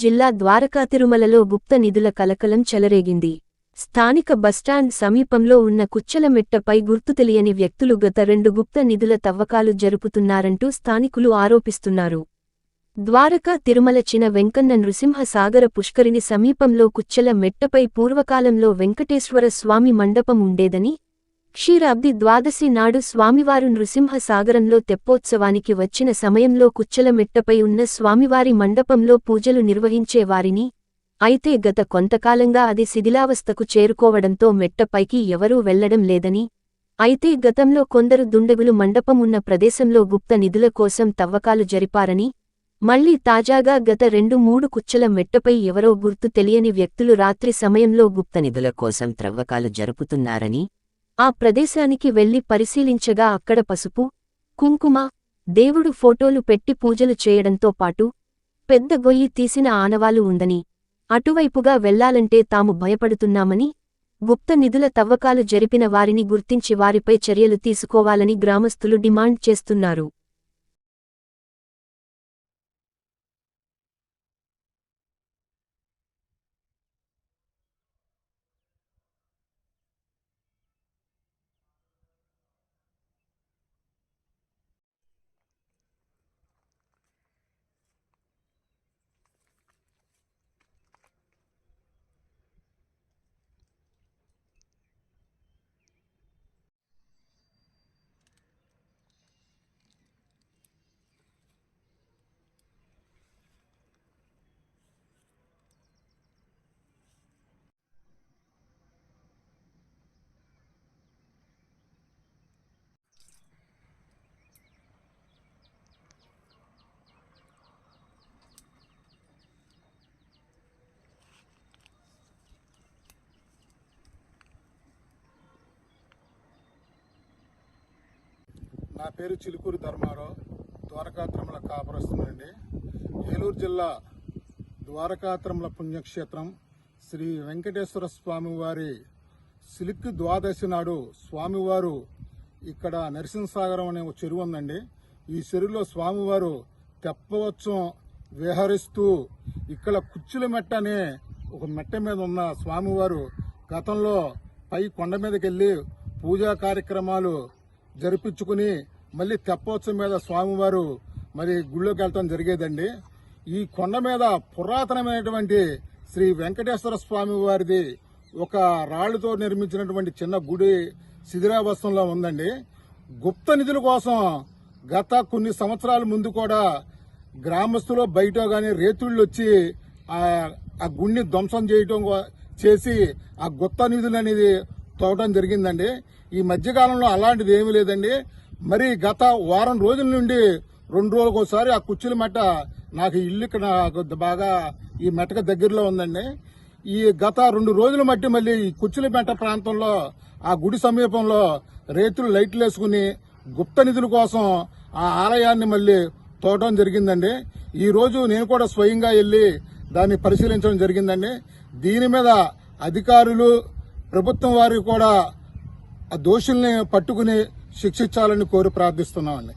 జిల్లా ద్వారకా తిరుమలలో గుప్త నిధుల కలకలం చెలరేగింది. స్థానిక బస్టాండ్ సమీపంలో ఉన్న కుచ్చలమెట్టపై గుర్తు తెలియని వ్యక్తులు గత రెండు గుప్త నిధుల తవ్వకాలు జరుపుతున్నారంటూ స్థానికులు ఆరోపిస్తున్నారు. ద్వారకా తిరుమల చిన వెంకన్న నృసింహ సాగర సమీపంలో కుచ్చల మెట్టపై పూర్వకాలంలో వెంకటేశ్వర స్వామి మండపం ఉండేదని క్షీరాబ్ది ద్వాదశి నాడు స్వామివారు నృసింహ సాగరంలో తెప్పోత్సవానికి వచ్చిన సమయంలో కుచ్చలమెట్టపై ఉన్న స్వామివారి మండపంలో పూజలు నిర్వహించేవారిని అయితే గత కొంతకాలంగా అది శిథిలావస్థకు చేరుకోవడంతో మెట్టపైకి ఎవరూ వెళ్ళడం లేదని అయితే గతంలో కొందరు దుండగులు మండపం ఉన్న ప్రదేశంలో గుప్త నిధుల కోసం తవ్వకాలు జరిపారని మళ్ళీ తాజాగా గత రెండు మూడు కుచ్చల మెట్టపై ఎవరో గుర్తు తెలియని వ్యక్తులు రాత్రి సమయంలో గుప్త నిధుల కోసం త్రవ్వకాలు జరుపుతున్నారని ఆ ప్రదేశానికి వెళ్ళి పరిశీలించగా అక్కడ పసుపు కుంకుమ దేవుడు ఫోటోలు పెట్టి పూజలు చేయడంతో పాటు పెద్ద గొయ్యి తీసిన ఆనవాలు ఉందని అటువైపుగా వెళ్ళాలంటే తాము భయపడుతున్నామని గుప్త నిధుల తవ్వకాలు జరిపిన వారిని గుర్తించి వారిపై చర్యలు తీసుకోవాలని గ్రామస్తులు డిమాండ్ చేస్తున్నారు. నా పేరు చిలుకూరు ధర్మారావు ద్వారకాత్రముల తిరుమల కాపురస్తుందండి ఏలూరు జిల్లా ద్వారకాత్రముల పుణ్యక్షేత్రం శ్రీ వెంకటేశ్వర స్వామి వారి సిలిక్ ద్వాదశి నాడు స్వామివారు ఇక్కడ నరసింహసాగరం అనే ఒక చెరువు ఉందండి. ఈ చెరువులో స్వామివారు తెప్పవచ్చం విహరిస్తూ ఇక్కడ కుచ్చుల మెట్ట అనే ఒక మెట్ట మీద ఉన్న స్వామివారు గతంలో పై కొండ మీదకి పూజా కార్యక్రమాలు జరిపించుకుని మళ్ళీ తెప్పోత్సవం మీద స్వామివారు మరి గుళ్ళోకి వెళ్ళటం జరిగేదండి. ఈ కొండ మీద పురాతనమైనటువంటి శ్రీ వెంకటేశ్వర స్వామి వారిది ఒక రాళ్ళతో నిర్మించినటువంటి చిన్న గుడి శిథిరావస్థంలో ఉందండి. గుప్త నిధుల కోసం గత కొన్ని సంవత్సరాల ముందు కూడా గ్రామస్తులు బయట కానీ రేతుళ్ళు వచ్చి ఆ గుడిని ధ్వంసం చేయటం చేసి ఆ గుప్త నిధులు అనేది తోవటం జరిగిందండి. ఈ మధ్యకాలంలో అలాంటిది ఏమీ లేదండి. మరి గత వారం రోజుల నుండి రెండు రోజులకోసారి ఆ కుర్చీల మెట్ట నాకు ఇల్లు ఇక్కడ నాకు బాగా ఈ మెట్టక దగ్గరలో ఉందండి. ఈ గత రెండు రోజుల మట్టి మళ్ళీ ఈ కుర్చీల మెట్ట ప్రాంతంలో ఆ గుడి సమీపంలో రైతులు లైట్లు వేసుకుని గుప్త నిధుల కోసం ఆ ఆలయాన్ని మళ్ళీ తోవడం జరిగిందండి. ఈ రోజు నేను కూడా స్వయంగా వెళ్ళి దాన్ని పరిశీలించడం జరిగిందండి. దీని మీద అధికారులు ప్రభుత్వం వారు కూడా ఆ దోషుల్ని పట్టుకుని శిక్షించాలని కోరి ప్రార్థిస్తున్నామండి.